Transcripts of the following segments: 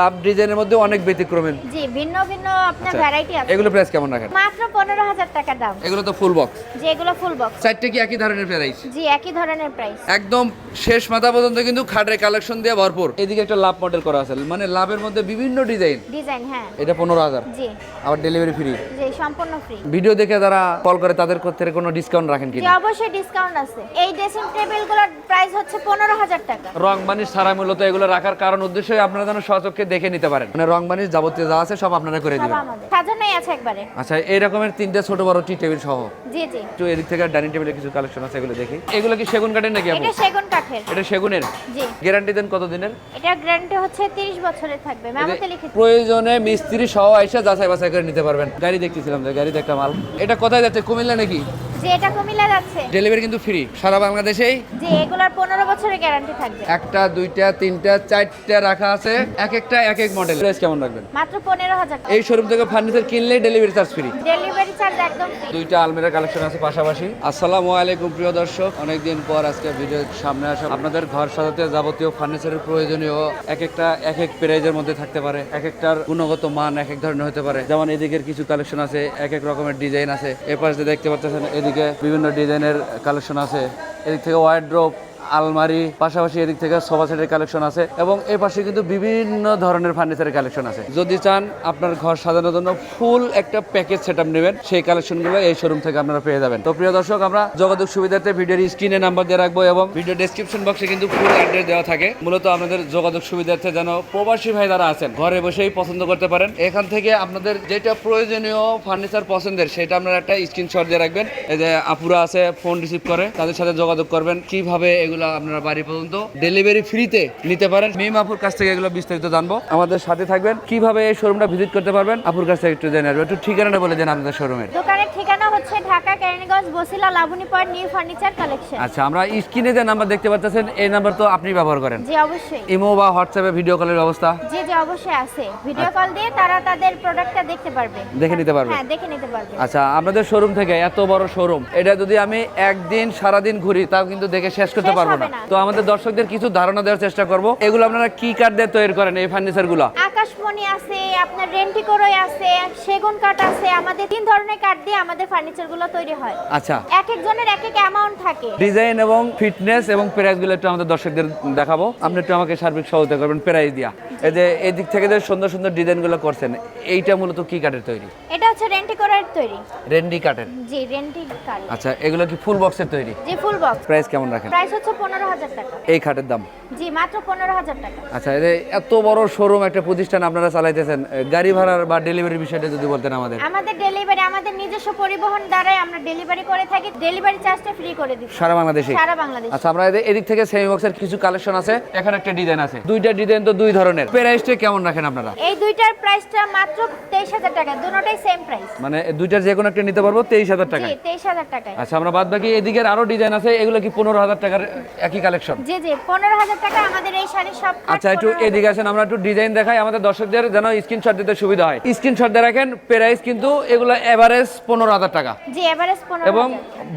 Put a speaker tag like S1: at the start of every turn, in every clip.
S1: লাভ ডিজাইনের মধ্যে অনেক ব্যতিক্রমের
S2: জি ভিন্ন ভিন্ন আপনার
S1: আচ্ছা,
S2: ভ্যারাইটি আছে।
S1: এগুলো প্রাইস কেমন রাখেন?
S2: মাত্র পনেরো হাজার টাকা দাম।
S1: এগুলো তো ফুল বক্স
S2: যে এগুলো ফুল বক্স
S1: চারটে কি একই ধরনের প্রাইস
S2: জি একই ধরনের প্রাইস
S1: একদম শেষ মাথা পর্যন্ত কিন্তু খাটের কালেকশন দিয়ে ভরপুর। এদিকে একটা লাভ মডেল করা আছে। মানে লাভের মধ্যে বিভিন্ন ডিজাইন
S2: ডিজাইন হ্যাঁ।
S1: এটা পনেরো হাজার।
S2: জি।
S1: আবার ডেলিভারি ফ্রি
S2: জি সম্পূর্ণ ফ্রি
S1: ভিডিও দেখে যারা কল করে তাদের থেকে কোনো ডিসকাউন্ট রাখেন
S2: জি
S1: কিনা?
S2: অবশ্যই ডিসকাউন্ট আছে। এই ড্রেসিং টেবিলগুলোর প্রাইস হচ্ছে পনেরো হাজার টাকা।
S1: রং বানিশ ছাড়া মূলত এগুলো রাখার কারণ উদ্দেশ্যই আপনারা যেন সচক্ষে দেখে নিতে পারেন। মানে রং বানিশ যাবতীয় যা আছে সব আপনারা করে দিবেন।
S2: সাজানোই আছে একবারে।
S1: আচ্ছা এই রকমের তিনটে ছোট বড় টি টেবিল সহ?
S2: জি জি।
S1: একটু এদিক থেকে ডাইনিং টেবিলের কিছু কালেকশন আছে এগুলো দেখি। এগুলো কি সেগুন কাঠের নাকি আপু
S2: এটা সেগুন কাঠের।
S1: এটা সেগুনের?
S2: জি।
S1: গ্যারান্টি দেন কত দিনের
S2: এটা গ্যারান্টি হচ্ছে 30 বছরের থাকবে। মেমোতে লিখে।
S1: প্রয়োজনে মিস্ত্রি সহ আইসা যাচাই বাছাই করে নিতে পারবেন। গাড়ি দেখতেছিলাম যে গাড়ি দেখা মাল এটা কোথায় যাচ্ছে কুমিল্লা নাকি?
S2: যে এটা কুমিল্লা যাচ্ছে।
S1: ডেলিভারি কিন্তু ফ্রি সারা বাংলাদেশেই।
S2: যে এগুলোর পনেরো বছরের গ্যারান্টি থাকবে।
S1: একটা দুইটা তিনটা চারটা রাখা আছে। এক একটা এক এক মডেল প্রাইস কেমন রাখবেন?
S2: মাত্র পনেরো হাজার টাকা।
S1: এই শোরুম থেকে ফার্নিচার কিনলেই delivery charge free
S2: delivery charge একদম ফ্রি
S1: দুইটা আলমিরা কালেকশন আছে পাশাপাশি। আসসালামু আলাইকুম প্রিয় দর্শক। অনেকদিন পর আজকে ভিডিওর সামনে আসা। আপনাদের ঘর সাজাতে যাবতীয় ফার্নিচারের প্রয়োজনীয় এক একটা এক এক প্রাইজের মধ্যে থাকতে পারে। এক একটার গুণগত মান এক এক ধরনের হতে পারে। যেমন এদিকের কিছু কালেকশন আছে এক এক রকমের ডিজাইন আছে। এ পাশ দিয়ে দেখতে পাচ্ছেন এদিকে বিভিন্ন ডিজাইনের কালেকশন আছে। এদিক থেকে ওয়াইড ওয়ার্ড্রোপ আলমারি, পাশাপাশি এদিক থেকে সোফা সেটের কালেকশন আছে এবং এই পাশে কিন্তু বিভিন্ন ধরনের ফার্নিচারের কালেকশন আছে। যদি চান আপনার ঘর সাজানোর জন্য ফুল একটা প্যাকেজ সেটআপ নেবেন, সেই কালেকশনগুলো এই শোরুম থেকে আপনারা পেয়ে যাবেন। তো প্রিয় দর্শক, আমরা যোগাযোগ সুবিধার্থে ভিডিওর স্ক্রিনে নাম্বার দিয়ে রাখব এবং ভিডিও ডেসক্রিপশন বক্সে কিন্তু ফুল অ্যাড্রেস দেওয়া থাকে। মূলত আপনাদের যোগাযোগ সুবিধার্থে যেন প্রবাসী ভাই যারা আছেন, ঘরে বসেই পছন্দ করতে পারেন। এখান থেকে আপনাদের যেটা প্রয়োজনীয় ফার্নিচার পছন্দের, সেটা আপনারা একটা স্ক্রিনশট দিয়ে রাখবেন। এই যে আপুরা আছে ফোন রিসিভ করে, তাদের সাথে যোগাযোগ করবেন। কীভাবে এগুলো আপনারা বাড়ি পর্যন্ত ডেলিভারি ফ্রিতে নিতে পারেন। মিম আপুর কাছ থেকে এগুলো বিস্তারিত জানব। আমাদের সাথে থাকবেন। কীভাবে এই শোরুমটা ভিজিট করতে পারবেন? আপুর কাছ থেকে একটু জেনে নেবেন একটু ঠিকানাটা বলে দেন আপনাদের শোরুমের
S2: দোকানের ঠিকানা হচ্ছে Dhaka Keraniganj Basila Laboni point new furniture collection
S1: আচ্ছা আমরা স্ক্রিনে যে নাম্বার দেখতে পাচ্ছেন এই নাম্বার তো আপনি ব্যবহার করেন।
S2: জি অবশ্যই।
S1: ইমো বা হোয়াটসঅ্যাপে ভিডিও কলের ব্যবস্থা।
S2: জি জি অবশ্যই আছে। ভিডিও কল দিয়ে তারা তাদের প্রোডাক্টটা দেখতে পারবে।
S1: দেখে নিতে পারবে?
S2: হ্যাঁ দেখে নিতে পারবে।
S1: আচ্ছা আপনাদের শোরুম থেকে এত বড় শোরুম এটা যদি আমি একদিন সারাদিন ঘুরি তাও কিন্তু দেখে শেষ করতে
S2: শেষ
S1: পারব না। তো আমাদের দর্শকদের কিছু ধারণা দেওয়ার চেষ্টা করব। এগুলো আপনারা কি কাঠ দিয়ে তৈরি করেন এই ফার্নিচারগুলো
S2: আকাশমণি আছে আপনার রেন্টিকোরই আছে সেগুন কাঠ আছে আমাদের তিন ধরনের কাঠ দিয়ে আমাদের ফার্নিচারগুলো তৈরি হয়।
S1: আচ্ছা।
S2: এক একজনের এক এক অ্যামাউন্ট থাকে।
S1: ডিজাইন এবং ফিটনেস এবং প্রাইসগুলো একটু আমাদের দর্শকদের দেখাবো। আপনি একটু আমাকে সার্বিক সহায়তা করবেন প্রাইস দিয়া। এই যে এই দিক থেকে যে সুন্দর সুন্দর ডিজাইনগুলো করছেন এইটা মূলত কি কাঠের তৈরি?
S2: এটা হচ্ছে রেন্টিকোরের তৈরি।
S1: রেন্ডি কাঠের?
S2: জি রেন্টি কাঠ।
S1: আচ্ছা এগুলো কি ফুল বক্সের তৈরি?
S2: জি ফুল বক্স।
S1: প্রাইস কেমন রাখেন?
S2: প্রাইস হচ্ছে পনেরো হাজার টাকা।
S1: এই খাটের দাম?
S2: জি মাত্র পনেরো হাজার টাকা।
S1: আচ্ছা এত বড় শোরুম একটা প্রতিষ্ঠান আপনারা চালাইতেছেন গাড়ি ভাড়ার বা ডেলিভারি বিষয়টা যদি বলতেন আমাদের।
S2: আমাদের ডেলিভারি আমাদের নিজস্ব পরিবহন দ্বারাই আমরা ডেলিভারি করে থাকি। ডেলিভারি চার্জটা ফ্রি করে দিচ্ছি
S1: সারা বাংলাদেশে
S2: সারা বাংলাদেশ
S1: আচ্ছা আমরা এদের- এদিক থেকে সেমি বক্সের কিছু কালেকশন আছে। এখানে একটা ডিজাইন আছে। দুইটা ডিজাইন তো দুই ধরনের। প্রাইসটা কেমন রাখেন আপনারা?
S2: এই দুইটার প্রাইসটা মাত্র তেইশ হাজার টাকা। দুটোটাই সেম প্রাইস
S1: মানে দুইটার যে কোনো একটা নিতে পারব তেইশ হাজার টাকা
S2: জি তেইশ হাজার টাকায়।
S1: আচ্ছা আমরা বাদ বাকি এদিকের আরও ডিজাইন আছে এগুলো কি পনেরো হাজার টাকার একই কালেকশন
S2: জি জি পনেরো হাজার টাকা আমাদের এই শাড়ি সব
S1: আচ্ছা একটু এদিকে আসেন আমরা একটু ডিজাইন দেখাই আমাদের দর্শকদের যেন স্ক্রিনশট দিতে সুবিধা হয়। স্ক্রিনশট দিয়ে রাখেন প্রাইস কিন্তু এগুলো এভারেজ পনেরো হাজার টাকা।
S2: জি এভারেজ 15000
S1: এবং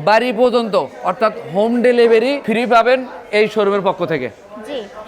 S1: বাড়ি পর্যন্ত অর্থাৎ হোম ডেলিভারি ফ্রি পাবেন এই শোরুমের পক্ষ থেকে?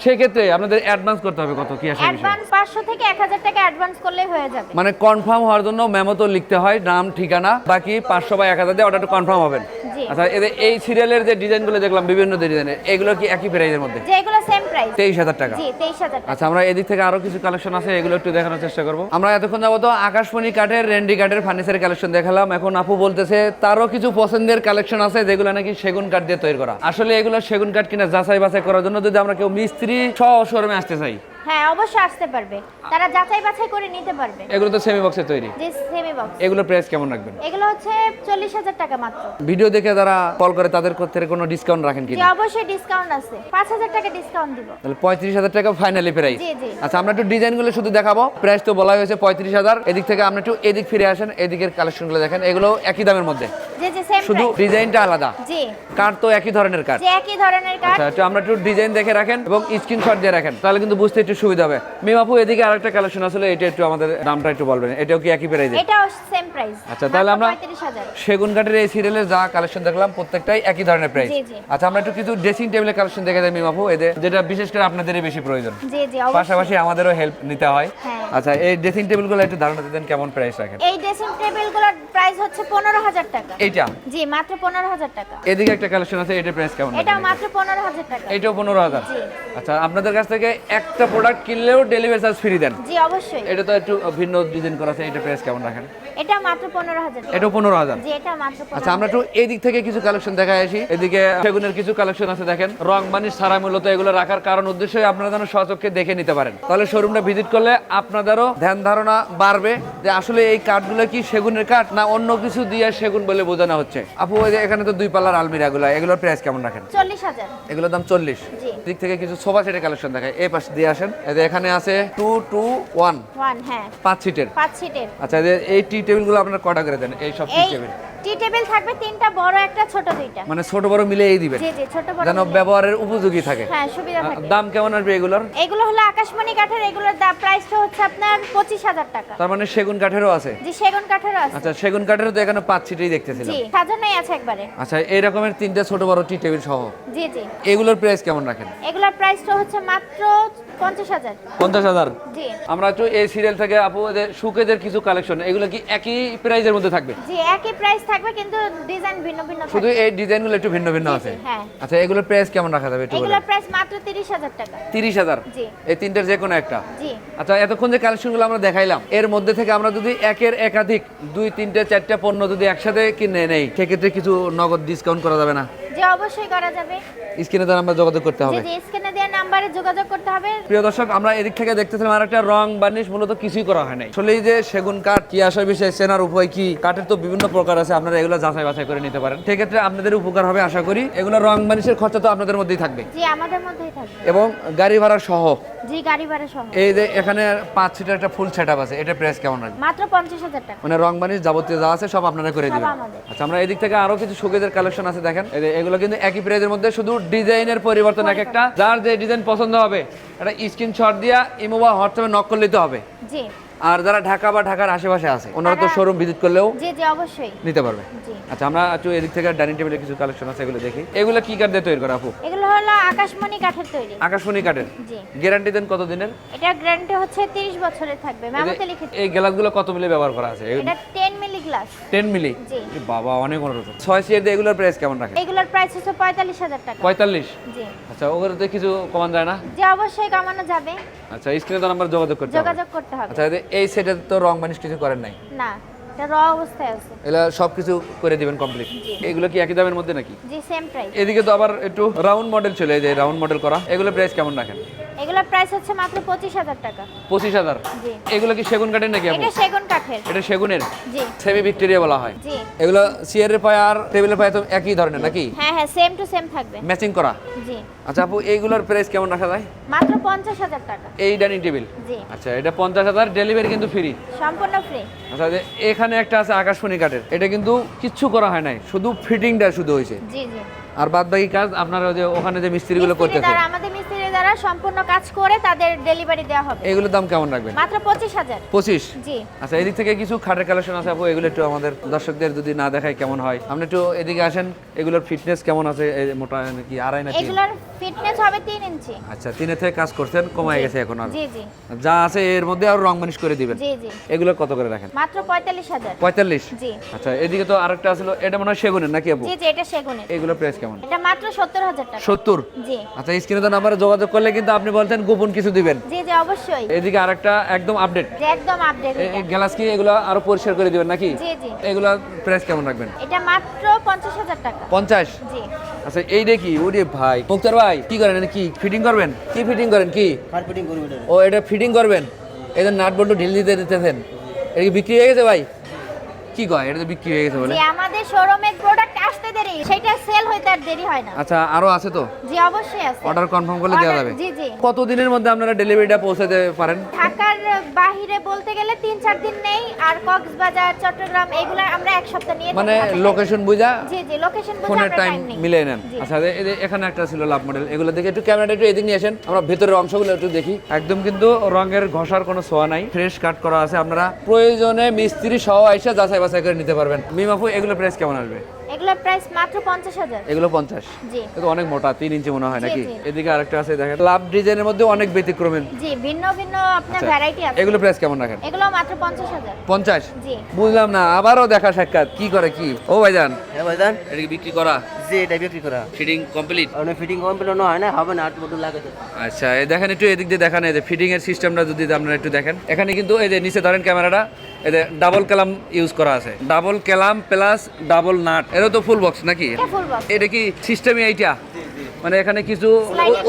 S1: সেক্ষেত্রে আপনাদের অ্যাডভান্স করতে হবে কত? কি আসে
S2: অ্যাডভান্স পাঁচশো থেকে এক হাজার টাকা অ্যাডভান্স করলেই হয়ে যাবে।
S1: মানে কনফার্ম হওয়ার জন্য মেমো তো লিখতে হয় নাম ঠিকানা বাকি পাঁচশো বা এক হাজার দিয়ে অর্ডারটা কনফার্ম হবেন। আচ্ছা এদের এই সিরিয়ালের যে ডিজাইনগুলো দেখলাম বিভিন্ন ডিজাইনের এগুলো কি একই প্রাইজের মধ্যে?
S2: যে এগুলো সেম প্রাইস
S1: তেইশ হাজার টাকা।
S2: জি টাকা।
S1: আচ্ছা আমরা এদিক থেকে আরও কিছু কালেকশন আছে এগুলো একটু দেখানোর চেষ্টা করব। আমরা এতক্ষণ যাবত আকাশমণি কাঠের রেন্ডি কাঠের ফার্নিচারের কালেকশন দেখালাম। এখন আপু বলতেছে তারও কিছু পছন্দের কালেকশন আছে যেগুলো নাকি সেগুন কাঠ দিয়ে তৈরি করা। আসলে এগুলো সেগুন কাঠ কিনা যাচাই বাছাই করার জন্য যদি আমরা কেউ মিস্ত্রি সহ শোরুমে আসতে চাই।
S2: হ্যাঁ অবশ্যই আসতে পারবে। তারা যাচাই বাছাই করে নিতে পারবে।
S1: এগুলো তো সেমি বক্সে তৈরি।
S2: যে সেমি বক্স
S1: এগুলো প্রাইস কেমন রাখবেন?
S2: এগুলো হচ্ছে চল্লিশ হাজার টাকা মাত্র।
S1: ভিডিও দেখে যারা কল করে তাদের থেকে কোনো ডিসকাউন্ট রাখেন
S2: যে
S1: কিনা
S2: অবশ্যই ডিসকাউন্ট আছে। পাঁচ হাজার টাকা ডিসকাউন্ট দিব।
S1: তাহলে পঁয়ত্রিশ হাজার টাকা ফাইনালি প্রাইস
S2: জি, জি।
S1: আচ্ছা আমরা একটু ডিজাইনগুলো শুধু দেখাবো। প্রাইস তো বলা হয়েছে পঁয়ত্রিশ হাজার। এদিক থেকে আপনি একটু এদিক ফিরে আসেন এদিকের কালেকশনগুলো দেখেন। এগুলো একই দামের মধ্যে।
S2: যে যে সেম
S1: শুধু ডিজাইনটা আলাদা।
S2: জি।
S1: কাঠ তো একই ধরনের কাঠ
S2: যে একই ধরনের কাঠ
S1: আচ্ছা একটু আমরা একটু ডিজাইন দেখে রাখেন এবং স্ক্রিনশট দিয়ে রাখেন। তাহলে কিন্তু বুঝতে একটু সুবিধা হবে। মিম আপু এদিকে আরেকটা কালেকশন আসলে এটা একটু আমাদের দামটা একটু বলবেন। এটাও কি একই প্রাইজে
S2: এটাও সেম প্রাইস
S1: আচ্ছা, তাহলে আমরা- সেগুন কাঠের এই সিরিয়ালের যা কালেকশন দেখলাম প্রত্যেকটাই একই ধরনের প্রাইস
S2: জি, জি।
S1: আচ্ছা আমরা একটু কিছু ড্রেসিং টেবিলের কালেকশন দেখে দেয় মিম আপু এদের যেটা বিশেষ করে আপনাদেরই বেশি প্রয়োজন।
S2: জি জি অবশ্যই।
S1: পাশাপাশি আমাদেরও হেল্প নিতে হয়।
S2: হ্যাঁ।
S1: আচ্ছা এই ড্রেসিং টেবিলগুলো একটু ধারণা দিতেন কেমন প্রাইস রাখেন?
S2: এই ড্রেসিং টেবিলগুলোর প্রাইস হচ্ছে পনেরো হাজার টাকা।
S1: এইটা?
S2: জি মাত্র পনেরো হাজার টাকা।
S1: এদিকে একটা কালেকশন আছে এটার প্রাইস কেমন?
S2: এটাও
S1: রাখেন?
S2: মাত্র পনেরো হাজার টাকা।
S1: এইটাও পনেরো হাজার।
S2: জি।
S1: আচ্ছা আপনাদের কাছ থেকে একটা প্রোডাক্ট কিনলেও ডেলিভারি চার্জ ফ্রি দেন।
S2: জি অবশ্যই।
S1: এটা তো একটু ভিন্ন ডিজাইন করা আছে এটা প্রাইস কেমন রাখেন?
S2: এটা মাত্র পনেরো হাজার টাকা।
S1: এটাও পনেরো হাজার?
S2: জি এটা মাত্র
S1: আচ্ছা আমরা একটু এই দিক থেকে কিছু কালেকশন দেখাই আসি। এদিকে সেগুনের কিছু কালেকশন আছে দেখেন। রং বানিশ ছাড়া মূলত এগুলো রাখার কারণ উদ্দেশ্যই আপনারা যেন সচক্ষে দেখে নিতে পারেন। তাহলে শোরুমটা ভিজিট করলে আপনাদেরও ধ্যান ধারণা বাড়বে যে আসলে এই কাঠগুলো কি সেগুনের কাঠ না অন্য কিছু দিয়ে সেগুন বলে বোঝানো হচ্ছে। আপু এই যে এখানে তো দুই পাল্লার আলমিরা গুলো এগুলোর প্রাইস কেমন রাখেন?
S2: চল্লিশ হাজার।
S1: এগুলোর দাম চল্লিশ।
S2: জি।
S1: দিক থেকে কিছু সোফা সেটের কালেকশন দেখায় এই পাশে দিয়ে আসেন। এই যে এখানে আছে টু টু ওয়ান
S2: ওয়ান হ্যাঁ।
S1: পাঁচ সিটের।
S2: পাঁচ সিটের।
S1: আচ্ছা এই টি টেবিলগুলো আপনার কটা করে দেন? এই সব টি টেবিল।
S2: টি টেবিল থাকবে তিনটা বড় একটা ছোট দুইটা।
S1: মানে ছোট বড় মিলে এই দিবেন?
S2: জি জি ছোট বড়
S1: যেন ব্যবহারের উপযোগী থাকে।
S2: হ্যাঁ সুবিধা থাকে।
S1: দাম কেমন আসবে এগুলোর?
S2: এগুলো হলো আকাশমণি কাঠের এগুলোর দাম প্রাইসটা হচ্ছে আপনার পঁচিশ হাজার টাকা।
S1: তার মানে সেগুন কাঠেরও আছে?
S2: জি সেগুন কাঠেরও আছে।
S1: আচ্ছা সেগুন কাঠেরও তো এখানে পাঁচ সিটেই দেখতেছিলাম।
S2: জি সাজানোই আছে একবারে।
S1: আচ্ছা এই রকমের তিনটে ছোট বড় টি টেবিল সহ।
S2: জি জি।
S1: এগুলোর প্রাইস কেমন রাখেন?
S2: এগুলোর প্রাইসটা হচ্ছে মাত্র পঞ্চাশ হাজার।
S1: পঞ্চাশ হাজার? আমরা একটু এই সিরিয়াল থেকে আপু সুকেদের কিছু কালেকশন এগুলো কি একই প্রাইজের মধ্যে থাকবে?
S2: জি একই প্রাইস থাকবে কিন্তু ডিজাইন ভিন্ন ভিন্ন
S1: শুধু এই ডিজাইনগুলো একটু ভিন্ন ভিন্ন আছে?
S2: হ্যাঁ।
S1: আচ্ছা এগুলোর প্রাইস কেমন রাখা যাবে একটু
S2: এগুলোর প্রাইস মাত্র তিরিশ হাজার টাকা।
S1: তিরিশ হাজার?
S2: জি।
S1: এই তিনটের যে কোনো একটা?
S2: জি।
S1: আচ্ছা এতক্ষণ যে কালেকশনগুলো আমরা দেখাইলাম এর মধ্যে থেকে আমরা যদি একের একাধিক দুই তিনটে চারটে পণ্য যদি একসাথে কিনে নেই সেক্ষেত্রে কিছু নগদ ডিসকাউন্ট করা যাবে না?
S2: যে অবশ্যই করা যাবে।
S1: স্ক্রিনে দ্বারা আমরা যোগাযোগ করতে হবে।
S2: জি স্ক্রিনে দেওয়া নাম্বারে যোগাযোগ করতে হবে।
S1: প্রিয় দর্শক আমরা এদিক থেকে দেখতেছিলাম আর একটা রং বার্নিশ মূলত কিছুই করা হয় নাই। আসলে যে সেগুন কাঠ কি আসার বিষয়ে চেনার উপায় কি? কাঠের তো বিভিন্ন প্রকার আছে আপনারা এগুলো যাচাই বাছাই করে নিতে পারেন। সেক্ষেত্রে আপনাদের উপকার হবে আশা করি। এগুলো রং বার্নিশের খরচা তো আপনাদের মধ্যেই থাকবে।
S2: জি আমাদের মধ্যেই থাকবে।
S1: এবং গাড়ি ভাড়া সহ?
S2: জি গাড়ি ভাড়া সহ।
S1: এই যে এখানে পাঁচ সিটের একটা ফুল সেট আছে এটা প্রাইস কেমন রাখবে
S2: মাত্র পঞ্চাশ হাজার টাকা।
S1: মানে রং বানিশ যাবতীয় যা আছে সব আপনারা করে দিবেন। আচ্ছা আমরা এদিক থেকে আরও কিছু শোকেজের কালেকশন আছে দেখেন। এই যে এগুলো কিন্তু একই প্রাইজের মধ্যে শুধু ডিজাইনের পরিবর্তন এক একটা। যার যে ডিজাইন পছন্দ হবে একটা স্ক্রিনশট দিয়া ইমো বা হোয়াটসঅ্যাপে নক করে নিতে হবে।
S2: জি।
S1: আর যারা ঢাকা বা ঢাকার আশেপাশে আছে ওনারা তো শোরুম ভিজিট করলেও
S2: জি জি অবশ্যই।
S1: নিতে পারবে।
S2: জি
S1: আচ্ছা আমরা একটু এদিক থেকে ডাইনিং টেবিলের কিছু কালেকশন আছে এগুলো দেখি। এগুলো কি কাঠ দিয়ে তৈরি করা আপু?
S2: এগুলো হলো আকাশমণি কাঠের তৈরি।
S1: আকাশমণি কাঠের?
S2: জি।
S1: গ্যারান্টি দেন কত দিনের
S2: এটা গ্যারান্টি হচ্ছে 30 বছরের থাকবে। মেমোতে লিখে
S1: এই গ্লাসগুলো কত মিলি ব্যবহার করা আছে?
S2: এটা 10 মিলি গ্লাস।
S1: Ten milli?
S2: জি।
S1: বাবা অনেক অনুরোধ ছয় সিয়ার দিয়ে এগুলোর প্রাইস কেমন রাখে?
S2: এগুলোর প্রাইস হচ্ছে 45000 টাকা।
S1: পঁয়তাল্লিশ?
S2: জি।
S1: আচ্ছা ওগুলোতে কিছু কমান যায় না?
S2: যে অবশ্যই কমানো যাবে।
S1: আচ্ছা স্ক্রিনে তো নাম্বার যোগাযোগ করতে হবে।
S2: যোগাযোগ করতে হবে।
S1: আচ্ছা এই- সেটে তো রং বানিশ কিছু করেন নাই?
S2: না। এটা র অবস্থায় আছে।
S1: এগুলো সবকিছু করে দিবেন কমপ্লিট। এগুলো কি একই দামের মধ্যে নাকি?
S2: জি সেম প্রাইস
S1: এদিকে তো আবার একটু রাউন্ড মডেল চলে যায় যে রাউন্ড মডেল করা এগুলো প্রাইস কেমন রাখেন?
S2: এগুলোর প্রাইস হচ্ছে মাত্র 25000 টাকা।
S1: পঁচিশ হাজার?
S2: জি।
S1: এগুলো কি সেগুন কাঠের নাকি আপু?
S2: এটা সেগুন কাঠের।
S1: এটা সেগুনের?
S2: জি।
S1: সেমি ভিক্টোরিয়া বলা হয়।
S2: জি।
S1: এগুলো চেয়ারের পায়ে আর টেবিলের পায়ে তো একই ধরনের নাকি?
S2: হ্যাঁ হ্যাঁ সেম টু সেম থাকবে।
S1: ম্যাচিং করা?
S2: জি।
S1: আচ্ছা আপু এইগুলোর প্রাইস কেমন রাখা যায়?
S2: মাত্র 50000 টাকা।
S1: এই ডাইনিং টেবিল
S2: জি।
S1: আচ্ছা এটা পঞ্চাশ হাজার ডেলিভারি কিন্তু ফ্রি
S2: সম্পূর্ণ ফ্রি
S1: আচ্ছা এখানে একটা আছে আকাশমণি কাঠের। এটা কিন্তু কিচ্ছু করা হয় নাই শুধু ফিটিংটা শুধু হয়েছে।
S2: জি জি।
S1: আর বাদ বাকি কাজ আপনারা ওই যে ওখানে যে মিস্ত্রিগুলো
S2: মিস্ত্রি
S1: করতেছে
S2: আমাদের দ্বারা সম্পূর্ণ কাজ করে তাদের ডেলিভারি দেওয়া হবে।
S1: এগুলোর দাম কেমন রাখবেন?
S2: মাত্র 25000
S1: পঁচিশ?
S2: জি।
S1: আচ্ছা এদিক থেকে কিছু খাটের কালেকশন আছে আপু এগুলো একটু আমাদের দর্শকদের যদি না দেখায় কেমন হয়? আপনি একটু এদিকে আসেন এগুলোর ফিটনেস কেমন আছে? এই মোটা কি আড়াই না
S2: এগুলোর ফিটনেস হবে 3 ইঞ্চি।
S1: আচ্ছা তিনের থেকে কাজ করছেন কমায় গেছে এখন আর।
S2: জি জি।
S1: যা আছে এর মধ্যে আর রং মানিশ করে দিবেন।
S2: জি জি।
S1: এগুলো কত করে রাখেন?
S2: মাত্র 45000
S1: পঁয়তাল্লিশ?
S2: জি।
S1: আচ্ছা এদিকে তো আরেকটা আসলো এটা মনে হয় সেগুনের নাকি আপু?
S2: জি জি এটা সেগুনের।
S1: এগুলো প্রাইস কেমন?
S2: এটা মাত্র 70000 টাকা।
S1: সত্তর?
S2: জি।
S1: আচ্ছা স্ক্রিনে তো নাম্বারে যোগাযোগ করলে কিন্তু আপনি বলতেন গোপন কিছু দিবেন।
S2: জি জি অবশ্যই।
S1: এদিকে আরেকটা একদম আপডেট
S2: যে একদম আপডেট
S1: এই গ্লাস কি এগুলো আরও পরিষ্কার করে দিবেন নাকি?
S2: জি জি।
S1: এগুলো প্রাইস কেমন রাখবেন?
S2: এটা মাত্র 50000 টাকা।
S1: পঞ্চাশ?
S2: জি।
S1: আচ্ছা এই দেখি ওরে ভাই। মুক্তার ভাই কি করেন কি ফিটিং করবেন? কি ফিটিং করেন কি?
S3: কার্পেটিং করব এটা?
S1: ও এটা ফিটিং করবেন? এদের নাট বল্টু ঢিল দিতে দিতেছেন। এটা কি বিক্রি হয়ে গেছে ভাই? কি কয় এটা তো বিক্রি হয়ে গেছে বলে।
S2: আমাদের শোরুমে প্রোডাক্ট আসতে দেরি। সেটা হইতে আর দেরি হয় না।
S1: আচ্ছা আরও আছে তো?
S2: জি অবশ্যই আছে।
S1: অর্ডার কনফার্ম করলে দেওয়া যাবে।
S2: জি জি।
S1: কত দিনের মধ্যে আপনারা ডেলিভারিটা পৌঁছাতে পারেন?
S2: ঢাকার বাহিরে বলতে গেলে তিন চার দিন নেই আর কক্সবাজার চট্টগ্রাম এগুলা আমরা এক সপ্তাহ নিয়ে
S1: মানে লোকেশন বুঝা?
S2: জি জি লোকেশন বুঝে
S1: ফোনের টাইম মিলিয়ে নেন। আচ্ছা এখানে একটা ছিল লাভ মডেল এগুলো দেখে একটু ক্যামেরাটা একটু এদিক নিয়ে আসেন। আমরা ভেতরের অংশগুলো একটু দেখি। একদম কিন্তু রঙের ঘষার কোনো ছোঁয়া নাই। ফ্রেশ কাট করা আছে। আপনারা প্রয়োজনে মিস্ত্রি সহ আইসা যাচাই বাছাই করে নিতে পারবেন। মিমাফু এগুলো প্রাইস কেমন আসবে?
S2: এগুলোর প্রাইস মাত্র পঞ্চাশ হাজার।
S1: এগুলো পঞ্চাশ?
S2: জি।
S1: এটা অনেক মোটা 3 ইঞ্চি মনে হয় নাকি? এদিকে আরেকটা আছে দেখেন। লাভ ডিজাইনের মধ্যে অনেক ব্যতিক্রমের
S2: জি ভিন্ন ভিন্ন আপনার
S1: আচ্ছা,
S2: ভ্যারাইটি আছে।
S1: এগুলো প্রাইস কেমন রাখেন?
S2: এগুলো মাত্র পঞ্চাশ হাজার।
S1: পঞ্চাশ?
S2: জি।
S1: বুঝলাম না আবারও দেখা সাক্ষাৎ। কি করে কি? ও ভাইজান।
S3: হ্যাঁ ভাইজান
S1: এটা কি বিক্রি করা?
S3: জি এটা বিক্রি করা।
S1: ফিটিং কমপ্লিট
S3: মানে ফিটিং কমপ্লিট না হয় না হবে না আট মতো লাগে
S1: আচ্ছা এই দেখেন একটু এদিক দিয়ে দেখান এই যে ফিটিং এর সিস্টেমটা যদি আপনারা একটু দেখেন। এখানে কিন্তু এই যে নিচে ধরেন ক্যামেরাটা এই যে ডাবল ক্যালাম ইউজ করা আছে। Double column plus double nut এটা তো ফুল বক্স নাকি?
S2: এটা ফুল বক্স
S1: এটা কি সিস্টেমই এইটা? মানে এখানে কিছু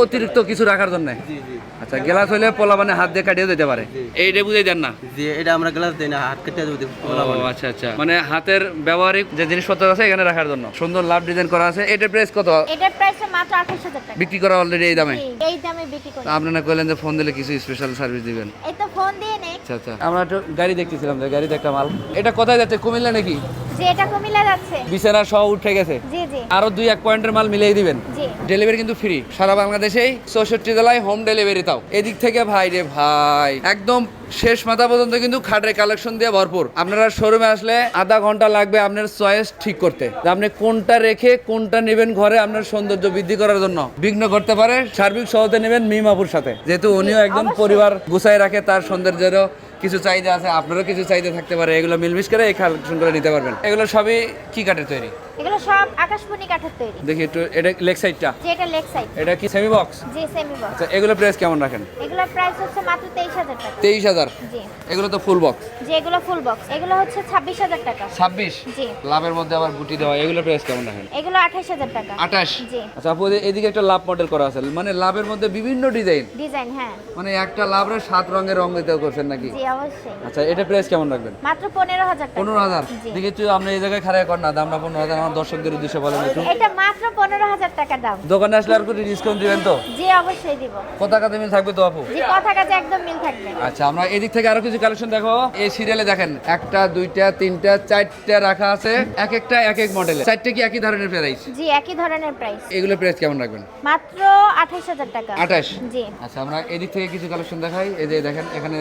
S1: অতিরিক্ত কিছু রাখার জন্য?
S3: জি জি।
S1: আচ্ছা গ্লাস হলে পোলা মানে হাত দিয়ে কাটিয়ে দিতে পারে? এইটা বুঝে দেন না?
S3: জি এটা আমরা গ্লাস দিই না হাত কেটে
S1: ও আচ্ছা আচ্ছা। মানে হাতের ব্যবহারিক যে জিনিসপত্র আছে এখানে রাখার জন্য। সুন্দর লাভ ডিজাইন করা আছে। এটার প্রাইস কত?
S2: এটার প্রাইস মাত্র আঠাশ হাজার টাকা।
S1: বিক্রি করা অলরেডি এই দামে?
S2: এই দামে বিক্রি করি।
S1: আপনারা কইলেন যে ফোন দিলে কিছু স্পেশাল সার্ভিস দিবেন।
S2: এই তো ফোন দিয়ে নেই।
S1: আচ্ছা আচ্ছা। আমরা একটু গাড়ি দেখতেছিলাম যে গাড়ি মাল। এটা কোথায় যাচ্ছে কুমিল্লা নাকি?
S2: যে এটা কুমিল্লা যাচ্ছে।
S1: বিছানা সহ উঠে গেছে।
S2: জি জি।
S1: আরও দুই এক পয়েন্টের মাল মিলিয়ে দিবেন।
S2: জি।
S1: ডেলিভারি কিন্তু ফ্রি সারা বাংলাদেশেই চৌষট্টি জেলায় হোম ডেলিভারি তাও। এদিক থেকে ভাই রে ভাই একদম শেষ মাথা পর্যন্ত কিন্তু খাটের কালেকশন দিয়ে ভরপুর। আপনারা শোরুমে আসলে আধা ঘণ্টা লাগবে আপনার চয়েস ঠিক করতে। আপনি কোনটা রেখে কোনটা নেবেন ঘরে আপনার সৌন্দর্য বৃদ্ধি করার জন্য। বিঘ্ন করতে পারে সার্বিক সহজে নেবেন মিমাপুর সাথে। যেহেতু উনিও একদম পরিবার গুছাই রাখে তার সৌন্দর্যেরও কিছু চাহিদা আছে, আপনারও কিছু চাহিদা থাকতে পারে, এগুলো মিলমিশ করে এই কালেকশন করে নিতে পারবেন। এগুলো সবই কি কাঠের তৈরি?
S2: এগুলো সব আকাশমণি কাঠের তৈরি।
S1: দেখি একটু এটা লেগ সাইডটা?
S2: যে এটা লেগ সাইড।
S1: এটা কি সেমি বক্স
S2: জি সেমি বক্স
S1: আচ্ছা এগুলো প্রাইস কেমন রাখেন?
S2: এগুলোর প্রাইস হচ্ছে মাত্র তেইশ হাজার টাকা।
S1: তেইশ হাজার?
S2: জি।
S1: এগুলো তো ফুল বক্স
S2: যে এগুলো ফুল বক্স এগুলো হচ্ছে ছাব্বিশ হাজার টাকা।
S1: ছাব্বিশ?
S2: জি।
S1: লাভের মধ্যে আবার গুটি দেওয়া এগুলো প্রাইস কেমন রাখেন?
S2: এগুলো আঠাশ হাজার টাকা।
S1: আঠাশ?
S2: জি।
S1: আচ্ছা আপু এদিকে একটা লাভ মডেল করা আছে। মানে লাভের মধ্যে বিভিন্ন ডিজাইন
S2: ডিজাইন হ্যাঁ।
S1: মানে একটা লাভরে সাত রঙের রং দিতে করছেন নাকি?
S2: জি অবশ্যই।
S1: আচ্ছা এটা প্রাইস কেমন রাখবেন?
S2: মাত্র পনেরো হাজার টাকা।
S1: পনেরো হাজার?
S2: জি।
S1: দেখি তুই আপনি এই জায়গায় খারাপ কর না দামটা পনেরো হাজার আমার দর্শকদের উদ্দেশ্যে বলেন একটু।
S2: এটা মাত্র পনেরো হাজার টাকা দাম।
S1: দোকানে আসলে আর কোনো ডিসকাউন্ট দিবেন তো?
S2: জি অবশ্যই দিব।
S1: কথা কাতে মিল থাকবে তো আপু?
S2: জি কথা কাজে একদম মিল থাকবে।
S1: আচ্ছা আমরা এদিক থেকে আরও কিছু কালেকশন দেখো। এই সিরিয়ালে দেখেন একটা দুইটা তিনটা চারটা রাখা আছে। এক একটা এক এক মডেলে চারটে কি একই ধরনের প্রাইস
S2: জি একই ধরনের প্রাইস
S1: এগুলো প্রাইস কেমন রাখবেন?
S2: মাত্র আঠাশ হাজার টাকা।
S1: আঠাশ?
S2: জি।
S1: আচ্ছা আমরা এদিক থেকে কিছু কালেকশন দেখাই। এই যে দেখেন এখানে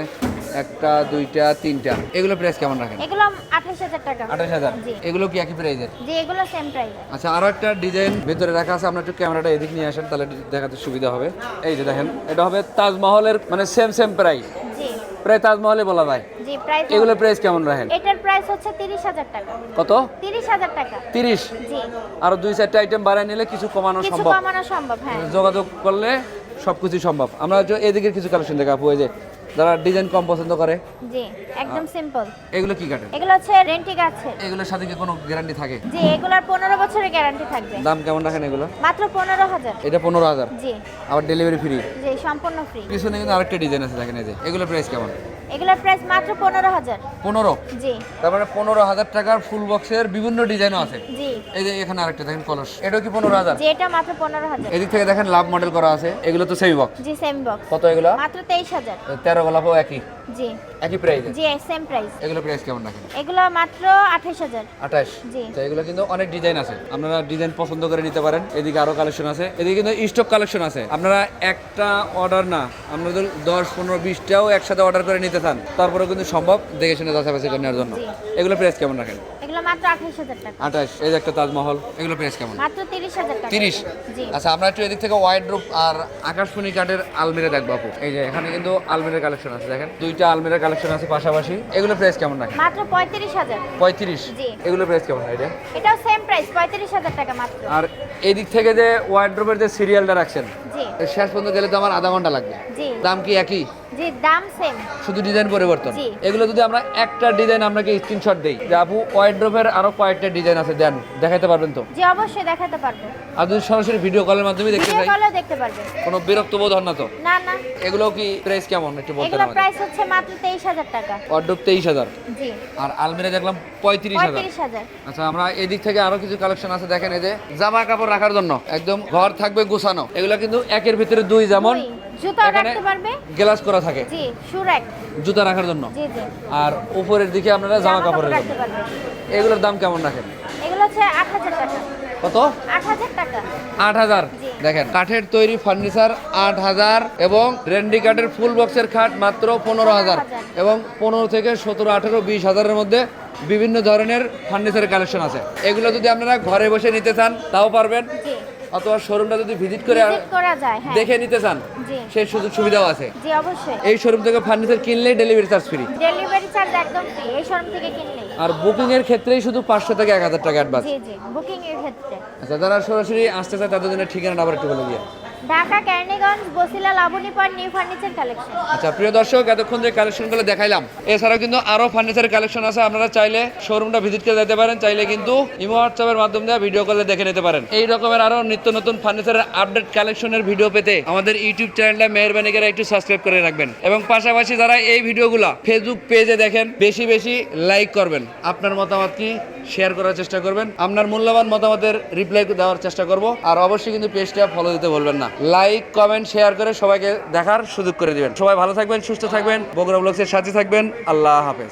S1: একটা দুইটা তিনটা। এগুলো প্রাইস কেমন রাখেন?
S2: এগুলো আঠাশ হাজার টাকা।
S1: আঠাশ হাজার?
S2: জি।
S1: এগুলো কি একই প্রাইজের
S2: জি এগুলো সেম প্রাইস
S1: আচ্ছা আরও একটা ডিজাইন ভেতরে রাখা আছে আমরা একটু ক্যামেরাটা এদিক নিয়ে আসেন তাহলে দেখাতে সুবিধা হবে। এই যে দেখেন এটা হবে তাজমহলের মানে সেম সেম প্রাইস
S2: জি।
S1: প্রায় তাজমহলে বলা যায়।
S2: জি প্রাইস
S1: এগুলো প্রাইস কেমন রাখেন?
S2: এটার প্রাইস হচ্ছে তিরিশ হাজার টাকা।
S1: কত?
S2: তিরিশ হাজার টাকা।
S1: তিরিশ?
S2: জি।
S1: আরও দুই চারটা আইটেম বাড়ায় নিলে কিছু কমানো সম্ভব।
S2: কিছু কমানো সম্ভব হ্যাঁ।
S1: যোগাযোগ করলে সবকিছু সম্ভব। আমরা এদিকের কিছু কালেকশন দেখা আপু এই যে যারা ডিজাইন কম পছন্দ করে?
S2: জি একদম সিম্পল
S1: এগুলো কি কাটে
S2: এগুলো হচ্ছে রেন্টি গাছের
S1: এগুলোর সাথে কি কোনো গ্যারান্টি থাকে?
S2: জি এগুলোর পনেরো বছরের গ্যারান্টি থাকবে।
S1: দাম কেমন রাখেন এগুলো?
S2: মাত্র পনেরো হাজার।
S1: এটা পনেরো হাজার?
S2: জি।
S1: আবার ডেলিভারি ফ্রি
S2: জি সম্পূর্ণ ফ্রি
S1: পিছনে কিন্তু আরেকটা ডিজাইন আছে দেখেন এই যে। এগুলো প্রাইস কেমন?
S2: এগুলোর প্রাইস মাত্র পনেরো হাজার।
S1: পনেরো?
S2: জি।
S1: তার মানে পনেরো হাজার টাকার ফুল বক্সের বিভিন্ন ডিজাইনও আছে।
S2: জি।
S1: এই যে এখানে আরেকটা দেখেন কলস। এটাও কি পনেরো হাজার?
S2: জি এটা মাত্র পনেরো হাজার।
S1: এদিক থেকে দেখেন লাভ মডেল করা আছে। এগুলো তো সেমি বক্স
S2: জি সেম বক্স
S1: কত এগুলো?
S2: মাত্র তেইশ হাজার।
S1: তেরো গোলাপও একই।
S2: জি।
S1: একই প্রাইসে
S2: জি সেম প্রাইস
S1: এগুলো প্রাইস কেমন রাখেন
S2: এগুলো মাত্র আঠাশ হাজার।
S1: আঠাশ
S2: জি।
S1: তো এগুলো কিন্তু অনেক ডিজাইন আছে। আপনারা ডিজাইন পছন্দ করে নিতে পারেন। এদিকে আরও কালেকশন আছে। এদিকে কিন্তু স্টক কালেকশন আছে। আপনারা একটা অর্ডার না আপনাদের দশ পনেরো বিশটাও একসাথে অর্ডার করে নিতে চান তারপরে কিন্তু সম্ভব দেখে শুনে যাচাই করে নেওয়ার জন্য। এগুলো প্রাইস কেমন রাখেন?
S2: এগুলো মাত্র আঠাশ হাজার টাকা।
S1: আঠাশ এই যে একটা তাজমহল এগুলো প্রাইস কেমন?
S2: মাত্র তিরিশ হাজার টাকা।
S1: তিরিশ?
S2: জি।
S1: আচ্ছা আমরা একটু এদিক থেকে ওয়াইড রুপ আর আকাশমণি কাঠের আলমিরা দেখব আপু। এই যে এখানে কিন্তু আলমিরার কালেকশন আছে দেখেন। দুইটা আলমিরার কালেকশন আছে পাশাপাশি। এগুলো প্রাইস কেমন রাখেন?
S2: মাত্র পঁয়ত্রিশ হাজার।
S1: পঁয়ত্রিশ?
S2: জি।
S1: এগুলো প্রাইস কেমন এটা?
S2: এটাও সেম প্রাইস পঁয়ত্রিশ হাজার টাকা মাত্র।
S1: আর এদিক থেকে যে ওয়ার্ড্রোবের যে সিরিয়ালটা রাখছেন
S2: জি।
S1: শেষ পর্যন্ত গেলে তো আমার আধা ঘণ্টা লাগবে। দাম কি একই?
S2: জি দাম সেম
S1: শুধু ডিজাইন পরিবর্তন। এগুলো যদি আমরা একটা ডিজাইন আপনাকে স্ক্রিনশট দেই যে আপু ওয়াইড্রোপের আরও কয়েকটা ডিজাইন আছে দেন দেখাতে পারবেন তো?
S2: জি অবশ্যই দেখাতে পারব।
S1: আর যদি সরাসরি ভিডিও কলের মাধ্যমে দেখতে
S2: ভিডিও
S1: চাই
S2: কলেও দেখতে পারবে
S1: কোনো বিরক্ত বোধ হন না তো?
S2: না না।
S1: এগুলো কি প্রাইস কেমন? একটু বলতেন
S2: এগুলো
S1: আমাদের
S2: প্রাইস হচ্ছে মাত্র তেইশ হাজার টাকা।
S1: ওয়ার্ড্রোপ তেইশ হাজার?
S2: জি।
S1: আর আলমিরা দেখলাম পঁয়ত্রিশ হাজার।
S2: পঁয়ত্রিশ হাজার।
S1: আচ্ছা আমরা এদিক থেকে আরও কিছু কালেকশন আছে দেখেন এই যে জামা কাপড় রাখার জন্য। একদম ঘর থাকবে গোছানো। এগুলো কিন্তু একের ভিতরে দুই যেমন।
S2: জুতা রাখতে পারবে?
S1: গ্লাস করা থাকে।
S2: জি সুরেক।
S1: জুতা রাখার জন্য।
S2: জি জি।
S1: আর উপরের দিকে আপনারা জামা কাপড়ের
S2: রাখতে
S1: জন্য।
S2: পারবে।
S1: এগুলোর দাম কেমন রাখেন?
S2: এগুলো হচ্ছে আট হাজার টাকা।
S1: কত?
S2: আট হাজার টাকা।
S1: আট হাজার?
S2: জি।
S1: দেখেন কাঠের তৈরি ফার্নিচার আট হাজার এবং রেন্ডি কাঠের ফুল বক্সের খাট মাত্র পনেরো হাজার।
S2: 15,000
S1: এবং পনেরো থেকে সতেরো আঠেরো বিশ হাজারের মধ্যে বিভিন্ন ধরনের ফার্নিচারের কালেকশন আছে। এগুলো যদি আপনারা ঘরে বসে নিতে চান তাও পারবেন।
S2: জি।
S1: অথবা শোরুমটা যদি ভিজিট করে
S2: হ্যাঁ।
S1: দেখে নিতে চান সেই সুযোগ সুবিধাও আছে।
S2: জি অবশ্যই।
S1: এই শোরুম থেকে ফার্নিচার কিনলে delivery charge free
S2: delivery charge একদম ফ্রি এই শোরুম থেকে কিনলে
S1: আর বুকিং এর ক্ষেত্রেই শুধু পাঁচশো থেকে এক হাজার টাকা অ্যাডভান্স
S2: জি জি বুকিং এর ক্ষেত্রে।
S1: আচ্ছা যারা সরাসরি আসতে চায় তাদের জন্য ঠিকানা আবার একটু বলে দিয়ে
S2: ঢাকা ক্যানিগঞ্জ বসিলা, লাবণী পাড়, নিউ ফার্নিচার কালেকশন
S1: আচ্ছা প্রিয় দর্শক, এতক্ষণ যে কালেকশনগুলো দেখাইলাম, এছাড়াও কিন্তু আরও ফার্নিচারের কালেকশন আছে। আপনারা চাইলে শোরুমটা ভিজিট করে যেতে পারেন, চাইলে কিন্তু ইমো হোয়াটসঅ্যাপের মাধ্যমে ভিডিও কলে দেখে নিতে পারেন। এই রকমের আরও নিত্য নতুন ফার্নিচারের আপডেট কালেকশনের ভিডিও পেতে আমাদের ইউটিউব চ্যানেলটা মেহরবানি করে একটু সাবস্ক্রাইব করে রাখবেন। এবং পাশাপাশি যারা এই ভিডিওগুলো ফেসবুক পেজে দেখেন, বেশি বেশি লাইক করবেন। আপনার মতামত কি? শেয়ার করার চেষ্টা করবেন। আপনার মূল্যবান মতামতের রিপ্লাই দেওয়ার চেষ্টা করব। আর অবশ্যই কিন্তু পেজটা ফলো দিতে বলবেন না। লাইক কমেন্ট শেয়ার করে সবাইকে দেখার সুযোগ করে দিবেন। সবাই ভালো থাকবেন, সুস্থ থাকবেন, বগুড়া ব্লগসের সাথে থাকবেন। আল্লাহ হাফেজ।